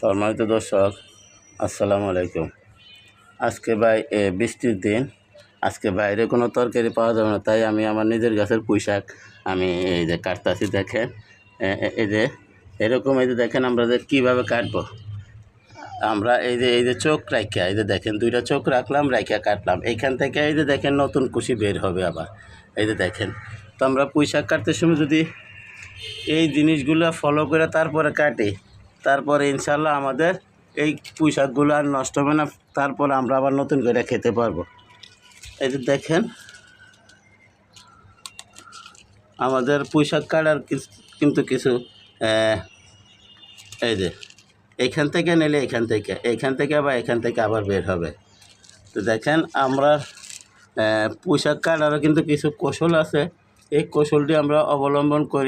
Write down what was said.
সম্মানিত দর্শক, আসসালামু আলাইকুম। আজকে ভাই বৃষ্টির দিন। আজকে বাইরে কোনো তরকারি পাওয়া যাবে না, তাই আমি আমার নিজের গাছের পুঁইশাক আমি এই যে কাটতাছি, দেখেন। এই যে, এরকম এই যে দেখেন আমরা যে কীভাবে কাটবো। আমরা এই যে এই যে চোখ রাখিয়া এই যে দেখেন, দুইটা চোখ রাখলাম রাখিয়া কাটলাম। এইখান থেকে এই যে দেখেন নতুন কুশি বের হবে আবার। এই যে দেখেন, তো আমরা পুঁই শাক কাটতে সময় যদি এই জিনিসগুলো ফলো করে তারপরে কাটি তারপরে ইনশাল্লাহ আমাদের এই পুঁই শাকগুলো আর নষ্ট হবে না, তারপরে আমরা আবার নতুন করে খেতে পারব। এই যে দেখেন, আমাদের পুঁই শাক কাটার কিন্তু কিছু এই যে এইখান থেকে নিলে এখান থেকে এইখান থেকে বা এখান থেকে আবার বের হবে। তো দেখেন, আমরা পোশাক কাটারও কিন্তু কিছু কৌশল আছে, এই কৌশলটি আমরা অবলম্বন করি।